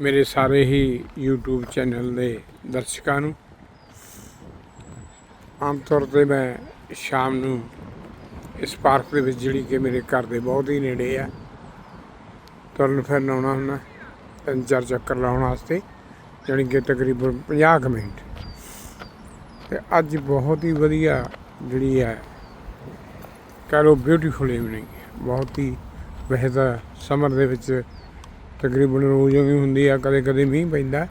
ਮੇਰੇ ਸਾਰੇ ਹੀ YouTube channel ਦੇ ਦਰਸ਼ਕਾਂ ਨੂੰ। ਆਮ ਤੌਰ ਤੇ ਮੈਂ ਸ਼ਾਮ ਨੂੰ ਇਸ ਪਾਰਕ ਦੇ ਵਿੱਚ ਜਿਹੜੀ ਕਿ ਮੇਰੇ ਘਰ ਦੇ ਬਹੁਤ ਹੀ ਨੇੜੇ ਆ, ਤੁਰਨ ਫਿਰਨ ਆਉਣਾ ਹੁੰਦਾ, ਤਿੰਨ ਚਾਰ ਚੱਕਰ ਲਾਉਣ ਵਾਸਤੇ, ਜਾਣੀ ਕਿ ਤਕਰੀਬਨ 50 ਕੁ ਮਿੰਟ। ਤੇ ਅੱਜ ਬਹੁਤ ਹੀ ਵਧੀਆ ਜਿਹੜੀ ਹੈ, ਕਹ ਲਓ ਬਿਊਟੀਫੁਲ ਇਵਨਿੰਗ ਬਹੁਤ ਹੀ ਵੈਸੇ ਤਾਂ ਸਮਰ ਦੇ ਵਿੱਚ ਤਕਰੀਬਨ ਰੋਜ਼ ਹੀ ਹੁੰਦੀ ਆ, ਕਦੇ ਕਦੇ ਮੀਂਹ ਪੈਂਦਾ।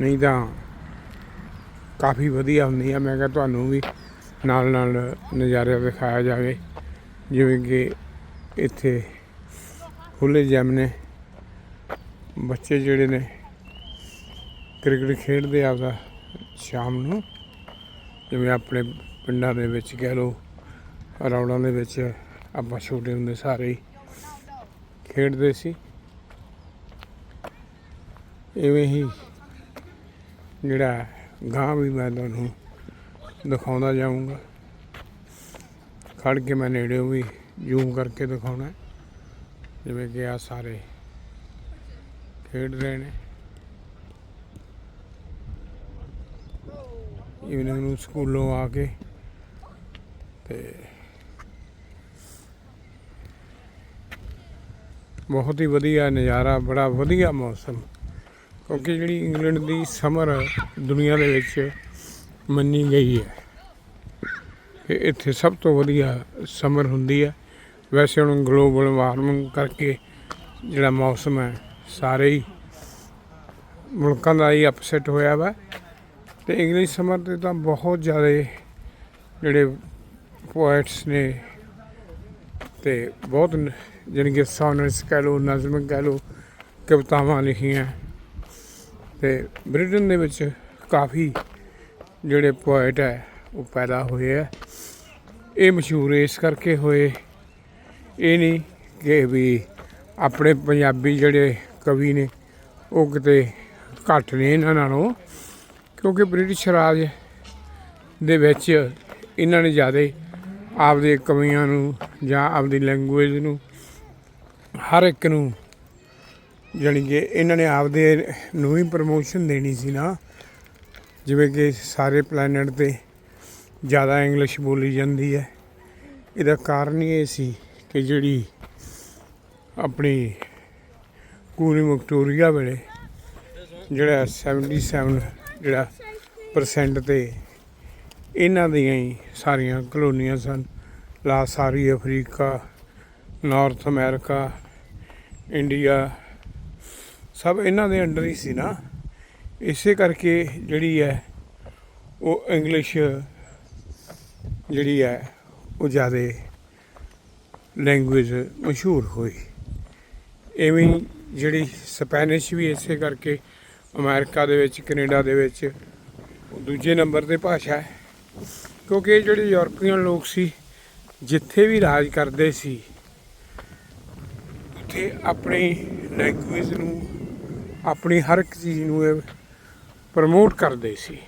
ਨਹੀਂ ਤਾਂ ਕਾਫੀ ਵਧੀਆ ਹੁੰਦੀ ਆ। ਮੈਂ ਕਿਹਾ ਤੁਹਾਨੂੰ ਵੀ ਨਾਲ ਨਾਲ ਨਜ਼ਾਰੇ ਦਿਖਾਇਆ ਜਾਵੇ। ਜਿਵੇਂ ਕਿ ਇੱਥੇ ਖੁੱਲੇ ਜਿਮ ਨੇ। ਬੱਚੇ ਜਿਹੜੇ ਨੇ ਕ੍ਰਿਕਟ ਖੇਡਦੇ ਆਪਦਾ ਸ਼ਾਮ ਨੂੰ। ਜਿਵੇਂ ਆਪਣੇ ਪਿੰਡਾਂ ਦੇ ਵਿੱਚ ਕਹਿ ਲਓ ਰੌੜਾਂ ਦੇ ਵਿੱਚ ਆਪਾਂ ਛੋਟੇ ਹੁੰਦੇ ਸਾਰੇ ਹੀ ਖੇਡਦੇ ਸੀ। ਇਵੇਂ ਹੀ ਜਿਹੜਾ ਗਾਂ ਵੀ ਮੈਂ ਤੁਹਾਨੂੰ ਦਿਖਾਉਂਦਾ ਜਾਊਂਗਾ। ਖੜ ਕੇ ਮੈਂ ਨੇੜੇ ਵੀ ਜ਼ੂਮ ਕਰਕੇ ਦਿਖਾਉਣਾ ਜਿਵੇਂ ਕਿ ਆ ਸਾਰੇ ਖੇਡ ਰਹੇ ਨੇ। ਇਵਨਿੰਗ ਨੂੰ ਸਕੂਲੋਂ ਆ ਕੇ ਤੇ ਬਹੁਤ ਹੀ ਵਧੀਆ ਨਜ਼ਾਰਾ, ਬੜਾ ਵਧੀਆ ਮੌਸਮ ਕਿਉਂਕਿ ਜਿਹੜੀ ਇੰਗਲੈਂਡ ਦੀ ਸਮਰ ਦੁਨੀਆ ਦੇ ਵਿੱਚ ਮੰਨੀ ਗਈ ਹੈ ਕਿ ਇੱਥੇ ਸਭ ਤੋਂ ਵਧੀਆ ਸਮਰ ਹੁੰਦੀ ਹੈ। ਵੈਸੇ ਹੁਣ ਗਲੋਬਲ ਵਾਰਮਿੰਗ ਕਰਕੇ ਜਿਹੜਾ ਮੌਸਮ ਹੈ, ਸਾਰੇ ਹੀ ਮੁਲਕਾਂ ਦਾ ਹੀ ਅਪਸੈਟ ਹੋਇਆ ਵਾ। ਤੇ ਇੰਗਲਿਸ਼ ਸਮਰ ਤੇ ਤਾਂ ਬਹੁਤ ਜ਼ਿਆਦਾ ਜਿਹੜੇ ਪੋਇਟਸ ਨੇ ਤੇ ਬਹੁਤ ਨ- ਜਾਣੀ ਕਿ ਸੌਨਰਸ ਕਹਿ ਲਓ, ਨਜ਼ਮ ਕਹਿ ਲਓ, ਕਵਿਤਾਵਾਂ ਲਿਖੀਆਂ। ਤੇ ਬ੍ਰਿਟਨ ਦੇ ਵਿੱਚ ਕਾਫੀ ਜਿਹੜੇ ਪੋਇਟ ਹੈ, ਉਹ ਪੈਦਾ ਹੋਏ ਆ। ਇਹ ਮਸ਼ਹੂਰ ਇਸ ਕਰਕੇ ਹੋਏ, ਇਹ ਨਹੀਂ ਕਿ ਵੀ ਆਪਣੇ ਪੰਜਾਬੀ ਜਿਹੜੇ ਕਵੀ ਨੇ, ਉਹ ਕਿਤੇ ਘੱਟ ਨੇ ਇਹਨਾਂ ਨਾਲੋਂ, ਕਿਉਂਕਿ ਬ੍ਰਿਟਿਸ਼ ਰਾਜ ਦੇ ਵਿੱਚ ਇਹਨਾਂ ਨੇ ਜ਼ਿਆਦਾ ਆਪਦੇ ਕਵੀਆਂ ਨੂੰ ਜਾਂ ਆਪਦੀ ਲੈਂਗੁਏਜ ਨੂੰ ਹਰ ਇੱਕ ਨੂੰ ਜਾਣੀ ਕਿ ਇਹਨਾਂ ਨੇ ਆਪਦੇ ਨੂੰ ਹੀ ਪ੍ਰਮੋਸ਼ਨ ਦੇਣੀ ਸੀ ਨਾ। ਜਿਵੇਂ ਕਿ ਸਾਰੇ ਪਲੈਨਟ ਤੇ ਜ਼ਿਆਦਾ ਇੰਗਲਿਸ਼ ਬੋਲੀ ਜਾਂਦੀ ਹੈ। ਇਹਦਾ ਕਾਰਨ ਇਹ ਸੀ ਕਿ ਜਿਹੜੀ ਆਪਣੀ ਕੂਨੀ ਵਿਕਟੋਰੀਆ ਵੇਲੇ ਜਿਹੜਾ 77 ਜਿਹੜਾ ਪਰਸੈਂਟ ਤੇ ਇਹਨਾਂ ਦੀਆਂ ਹੀ ਸਾਰੀਆਂ ਕਲੋਨੀਆਂ ਸਨ। ਲਾ ਸਾਰੀ ਅਫਰੀਕਾ ਨਾਰਥ ਅਮਰੀਕਾ ਇੰਡੀਆ ਸਭ ਇਹਨਾਂ ਦੇ ਅੰਡਰ ਹੀ ਸੀ ਨਾ। ਇਸੇ ਕਰਕੇ ਜਿਹੜੀ ਹੈ, ਉਹ ਇੰਗਲਿਸ਼ ਜਿਹੜੀ ਹੈ, ਉਹ ਜ਼ਿਆਦਾ ਲੈਂਗੁਏਜ ਮਸ਼ਹੂਰ ਹੋਈ। ਐਵੇਂ ਜਿਹੜੀ ਸਪੈਨਿਸ਼ ਵੀ ਇਸੇ ਕਰਕੇ ਅਮਰੀਕਾ ਦੇ ਵਿੱਚ ਕੈਨੇਡਾ ਦੇ ਵਿੱਚ ਦੂਜੇ ਨੰਬਰ ਤੇ ਭਾਸ਼ਾ ਹੈ। ਕਿਉਂਕਿ ਇਹ ਜਿਹੜੇ ਯੂਰਪੀਅਨ ਲੋਕ ਸੀ, ਜਿੱਥੇ ਵੀ ਰਾਜ ਕਰਦੇ ਸੀ, ਉੱਥੇ ਆਪਣੀ ਲੈਂਗੁਏਜ ਨੂੰ ਆਪਣੀ ਹਰ ਇੱਕ ਚੀਜ਼ ਨੂੰ ਇਹ ਪ੍ਰਮੋਟ ਕਰਦੇ ਸੀ।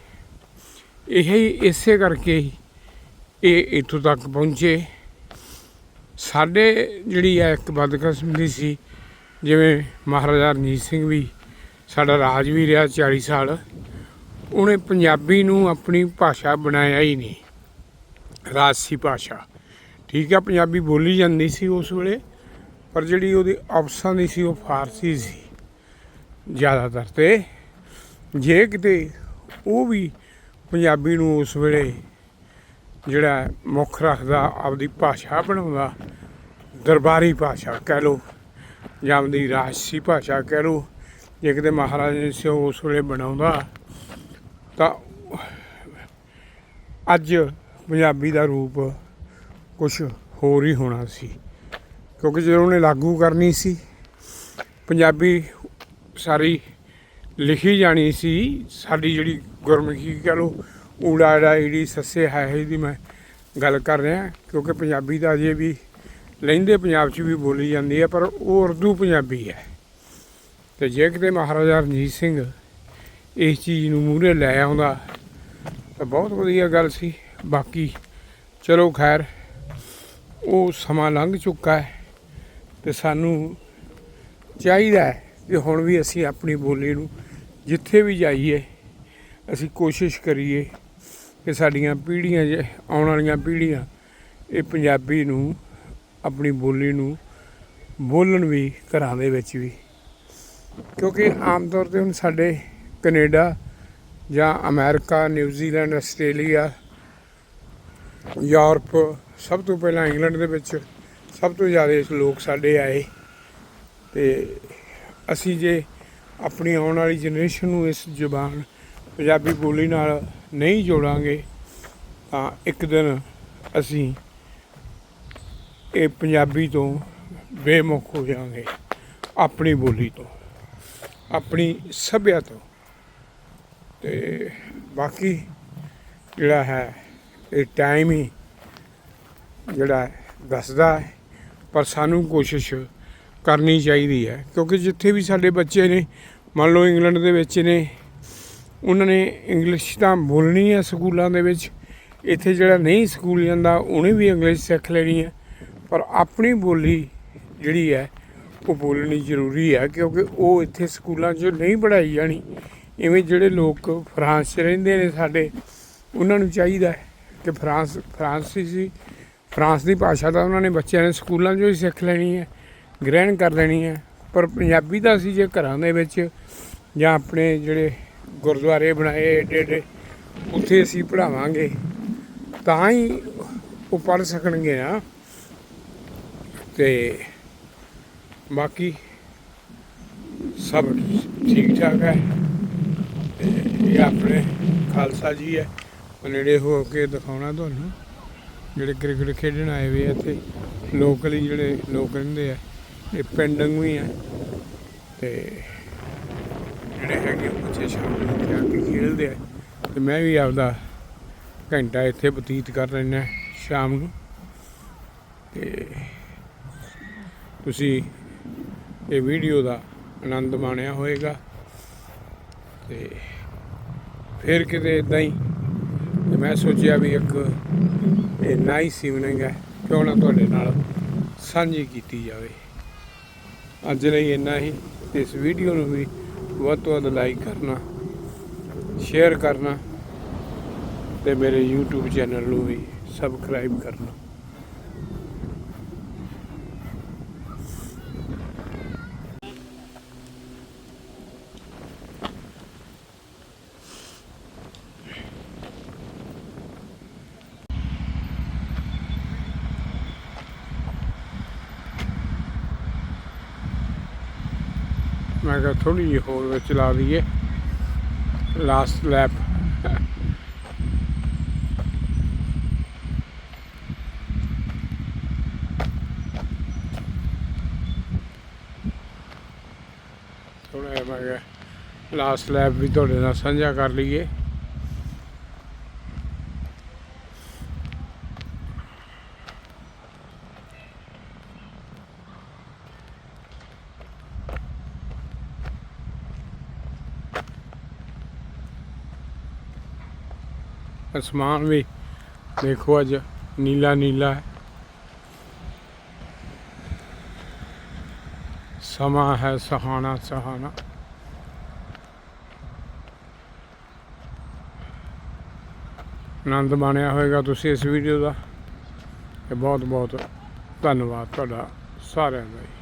ਇਹ ਹੀ ਇਸੇ ਕਰਕੇ ਇਹ ਇੱਥੋਂ ਤੱਕ ਪਹੁੰਚੇ। ਸਾਡੇ ਜਿਹੜੀ ਹੈ ਇੱਕ ਬਦਕਿਸਮਤੀ ਸੀ, ਜਿਵੇਂ ਮਹਾਰਾਜਾ ਰਣਜੀਤ ਸਿੰਘ ਵੀ ਸਾਡਾ ਰਾਜ ਵੀ ਰਿਹਾ 40 ਸਾਲ, ਉਹਨੇ ਪੰਜਾਬੀ ਨੂੰ ਆਪਣੀ ਭਾਸ਼ਾ ਬਣਾਇਆ ਹੀ ਨਹੀਂ। ਰਾਜਸੀ ਭਾਸ਼ਾ। ਠੀਕ ਹੈ ਪੰਜਾਬੀ ਬੋਲੀ ਜਾਂਦੀ ਸੀ ਉਸ ਵੇਲੇ, ਪਰ ਜਿਹੜੀ ਉਹਦੀ ਅਫਸਾਂ ਦੀ ਸੀ ਉਹ ਫਾਰਸੀ ਸੀ। ਜ਼ਿਆਦਾਤਰ ਤੇ ਜੇ ਕਿਤੇ ਉਹ ਵੀ ਪੰਜਾਬੀ ਨੂੰ ਉਸ ਵੇਲੇ ਜਿਹੜਾ ਮੁੱਖ ਰੱਖਦਾ, ਆਪਦੀ ਭਾਸ਼ਾ ਬਣਾਉਂਦਾ, ਦਰਬਾਰੀ ਭਾਸ਼ਾ ਕਹਿ ਲਓ ਜਾਂ ਆਪਦੀ ਰਾਜਸੀ ਭਾਸ਼ਾ ਕਹਿ ਲਓ, ਜੇ ਕਿਤੇ ਮਹਾਰਾਜ ਨੇ ਸੀ ਉਸ ਵੇਲੇ ਬਣਾਉਂਦਾ, ਤਾਂ ਅੱਜ ਪੰਜਾਬੀ ਦਾ ਰੂਪ ਕੁਝ ਹੋਰ ਹੀ ਹੋਣਾ ਸੀ। ਕਿਉਂਕਿ ਜਦੋਂ ਉਹਨੇ ਲਾਗੂ ਕਰਨੀ ਸੀ, ਪੰਜਾਬੀ ਸਾਰੀ ਲਿਖੀ ਜਾਣੀ ਸੀ। ਸਾਡੀ ਜਿਹੜੀ ਗੁਰਮੁਖੀ ਕਹ ਲਓ ਊੜਾ ੜਾ ਈੜੀ ਸੱਸੇ ਹੈ ਦੀ ਮੈਂ ਗੱਲ ਕਰ ਰਿਹਾ, ਕਿਉਂਕਿ ਪੰਜਾਬੀ ਦਾ ਅਜੇ ਵੀ ਲਹਿੰਦੇ ਪੰਜਾਬ 'ਚ ਵੀ ਬੋਲੀ ਜਾਂਦੀ ਹੈ, ਪਰ ਉਹ ਉਰਦੂ ਪੰਜਾਬੀ ਹੈ। ਤੇ ਜੇ ਕਿਤੇ ਮਹਾਰਾਜਾ ਰਣਜੀਤ ਸਿੰਘ ਇਸ ਚੀਜ਼ ਨੂੰ ਮੂਹਰੇ ਲੈ ਆਉਂਦਾ, ਤਾਂ ਬਹੁਤ ਵਧੀਆ ਗੱਲ ਸੀ। ਬਾਕੀ ਚਲੋ ਖੈਰ, ਉਹ ਸਮਾਂ ਲੰਘ ਚੁੱਕਾ ਹੈ ਤੇ ਸਾਨੂੰ ਚਾਹੀਦਾ ਹੈ ਤੇ ਹੁਣ ਵੀ ਅਸੀਂ ਆਪਣੀ ਬੋਲੀ ਨੂੰ ਜਿੱਥੇ ਵੀ ਜਾਈਏ, ਅਸੀਂ ਕੋਸ਼ਿਸ਼ ਕਰੀਏ ਕਿ ਸਾਡੀਆਂ ਪੀੜ੍ਹੀਆਂ ਜੇ, ਆਉਣ ਵਾਲੀਆਂ ਪੀੜ੍ਹੀਆਂ ਇਹ ਪੰਜਾਬੀ ਨੂੰ, ਆਪਣੀ ਬੋਲੀ ਨੂੰ ਬੋਲਣ ਵੀ ਘਰਾਂ ਦੇ ਵਿੱਚ ਵੀ। ਕਿਉਂਕਿ ਆਮ ਤੌਰ ਤੇ ਹੁਣ ਸਾਡੇ ਕੈਨੇਡਾ ਜਾਂ ਅਮਰੀਕਾ ਨਿਊਜ਼ੀਲੈਂਡ ਆਸਟ੍ਰੇਲੀਆ, ਯੂਰਪ ਸਭ ਤੋਂ ਪਹਿਲਾਂ ਇੰਗਲੈਂਡ ਦੇ ਵਿੱਚ ਸਭ ਤੋਂ ਜ਼ਿਆਦਾ ਲੋਕ ਸਾਡੇ ਆਏ ਤੇ ਅਸੀਂ ਜੇ ਆਪਣੀ ਆਉਣ ਵਾਲੀ ਜਨਰੇਸ਼ਨ ਨੂੰ ਇਸ ਜ਼ੁਬਾਨ ਪੰਜਾਬੀ ਬੋਲੀ ਨਾਲ ਨਹੀਂ ਜੋੜਾਂਗੇ, ਤਾਂ ਇੱਕ ਦਿਨ ਅਸੀਂ ਇਹ ਪੰਜਾਬੀ ਤੋਂ ਬੇਮੁਖ ਹੋ ਜਾਵਾਂਗੇ, ਆਪਣੀ ਬੋਲੀ ਤੋਂ, ਆਪਣੀ ਸੱਭਿਆ ਤੋਂ। ਤੇ ਬਾਕੀ ਜਿਹੜਾ ਹੈ, ਇਹ ਟਾਈਮ ਹੀ ਜਿਹੜਾ ਦੱਸਦਾ ਹੈ, ਪਰ ਸਾਨੂੰ ਕੋਸ਼ਿਸ਼ ਕਰਨੀ ਚਾਹੀਦੀ ਹੈ। ਕਿਉਂਕਿ ਜਿੱਥੇ ਵੀ ਸਾਡੇ ਬੱਚੇ ਨੇ, ਮੰਨ ਲਓ ਇੰਗਲੈਂਡ ਦੇ ਵਿੱਚ ਨੇ, ਉਹਨਾਂ ਨੇ ਇੰਗਲਿਸ਼ ਤਾਂ ਬੋਲਣੀ ਹੈ ਸਕੂਲਾਂ ਦੇ ਵਿੱਚ। ਇੱਥੇ ਜਿਹੜਾ ਨਹੀਂ ਸਕੂਲ ਜਾਂਦਾ, ਉਹਨੇ ਵੀ ਇੰਗਲਿਸ਼ ਸਿੱਖ ਲੈਣੀ ਹੈ। ਪਰ ਆਪਣੀ ਬੋਲੀ ਜਿਹੜੀ ਹੈ, ਉਹ ਬੋਲਣੀ ਜ਼ਰੂਰੀ ਹੈ। ਕਿਉਂਕਿ ਉਹ ਇੱਥੇ ਸਕੂਲਾਂ 'ਚ ਨਹੀਂ ਪੜ੍ਹਾਈ ਜਾਣੀ। ਇਵੇਂ ਜਿਹੜੇ ਲੋਕ ਫਰਾਂਸ 'ਚ ਰਹਿੰਦੇ ਨੇ ਸਾਡੇ, ਉਹਨਾਂ ਨੂੰ ਚਾਹੀਦਾ ਹੈ ਕਿ ਫਰਾਂਸ ਫਰਾਂਸੀਸੀ ਫਰਾਂਸ ਦੀ ਭਾਸ਼ਾ ਤਾਂ ਉਹਨਾਂ ਨੇ ਬੱਚਿਆਂ ਨੇ ਸਕੂਲਾਂ 'ਚੋਂ ਹੀ ਸਿੱਖ ਲੈਣੀ ਹੈ। ਗ੍ਰਹਿਣ ਕਰ ਲੈਣੀ ਹੈ। ਪਰ ਪੰਜਾਬੀ ਤਾਂ ਅਸੀਂ ਜੇ ਘਰਾਂ ਦੇ ਵਿੱਚ ਜਾਂ ਆਪਣੇ ਜਿਹੜੇ ਗੁਰਦੁਆਰੇ ਬਣਾਏ ਏਡੇ ਏਡੇ, ਉੱਥੇ ਅਸੀਂ ਪੜ੍ਹਾਵਾਂਗੇ, ਤਾਂ ਹੀ ਉਹ ਪੜ੍ਹ ਸਕਣਗੇ ਨਾ। ਤੇ ਬਾਕੀ ਸਭ ਠੀਕ ਠਾਕ ਹੈ। ਤੇ ਇਹ ਆਪਣੇ ਖਾਲਸਾ ਜੀ ਹੈ। ਉਹ ਨੇੜੇ ਹੋ ਕੇ ਦਿਖਾਉਣਾ ਤੁਹਾਨੂੰ। ਜਿਹੜੇ ਕ੍ਰਿਕਟ ਖੇਡਣ ਆਏ ਹੋਏ ਆ ਇੱਥੇ, ਲੋਕਲੀ ਜਿਹੜੇ ਲੋਕ ਰਹਿੰਦੇ ਆ। ਇਹ ਪਿੰਡਾਂ ਵੀ ਹੈ ਤੇ ਜਿਹੜੇ ਹੈਗੇ ਬੱਚੇ ਸ਼ਾਮ ਨੂੰ ਇੱਥੇ ਆ ਕੇ ਖੇਡਦੇ ਆ। ਤੇ ਮੈਂ ਵੀ ਆਪਦਾ ਘੰਟਾ ਇੱਥੇ ਬਤੀਤ ਕਰ ਲੈਣਾ ਸ਼ਾਮ ਨੂੰ। ਤੇ ਤੁਸੀਂ ਇਹ ਵੀਡੀਓ ਦਾ ਆਨੰਦ ਮਾਣਿਆ ਹੋਵੇਗਾ। ਤੇ ਫਿਰ ਕਿਤੇ ਇਦਾਂ ਹੀ ਤੇ ਮੈਂ ਸੋਚਿਆ ਵੀ ਇੱਕ ਇਹ ਨਾਈਸ ਇਵਨਿੰਗ ਹੈ ਕਿਉਂ ਨਾ ਤੁਹਾਡੇ ਨਾਲ ਸਾਂਝੀ ਕੀਤੀ ਜਾਵੇ। ਅੱਜ ਲਈ ਇੰਨਾ ਹੀ। ਇਸ ਵੀਡੀਓ ਨੂੰ ਵੀ ਵੱਧ ਤੋਂ ਵੱਧ ਲਾਈਕ ਕਰਨਾ ਸ਼ੇਅਰ ਕਰਨਾ ਤੇ ਮੇਰੇ YouTube ਚੈਨਲ ਨੂੰ ਵੀ ਸਬਸਕ੍ਰਾਈਬ ਕਰਨਾ। ਮੈਂ ਕਿਹਾ ਥੋੜੀ ਜਿਹੀ ਹੋਰ ਵਿੱਚ ਚਲਾ ਦਈਏ। ਲਾਸਟ ਲੈਪ ਥੋੜਾ ਜਿਹਾ ਮੈਂ ਕਿਹਾ ਲਾਸਟ ਲੈਪ ਵੀ ਤੁਹਾਡੇ ਨਾਲ ਸਾਂਝਾ ਕਰ ਲਈਏ। ਅਸਮਾਨ ਵੀ ਦੇਖੋ ਅੱਜ ਨੀਲਾ ਨੀਲਾ ਹੈ। ਸਮਾਂ ਹੈ ਸਹਾਣਾ ਸਹਾਣਾ। ਆਨੰਦ ਮਾਣਿਆ ਹੋਵੇਗਾ ਤੁਸੀਂ ਇਸ ਵੀਡੀਓ ਦਾ। ਤੇ ਬਹੁਤ ਬਹੁਤ ਧੰਨਵਾਦ ਤੁਹਾਡਾ ਸਾਰਿਆਂ ਦਾ ਜੀ।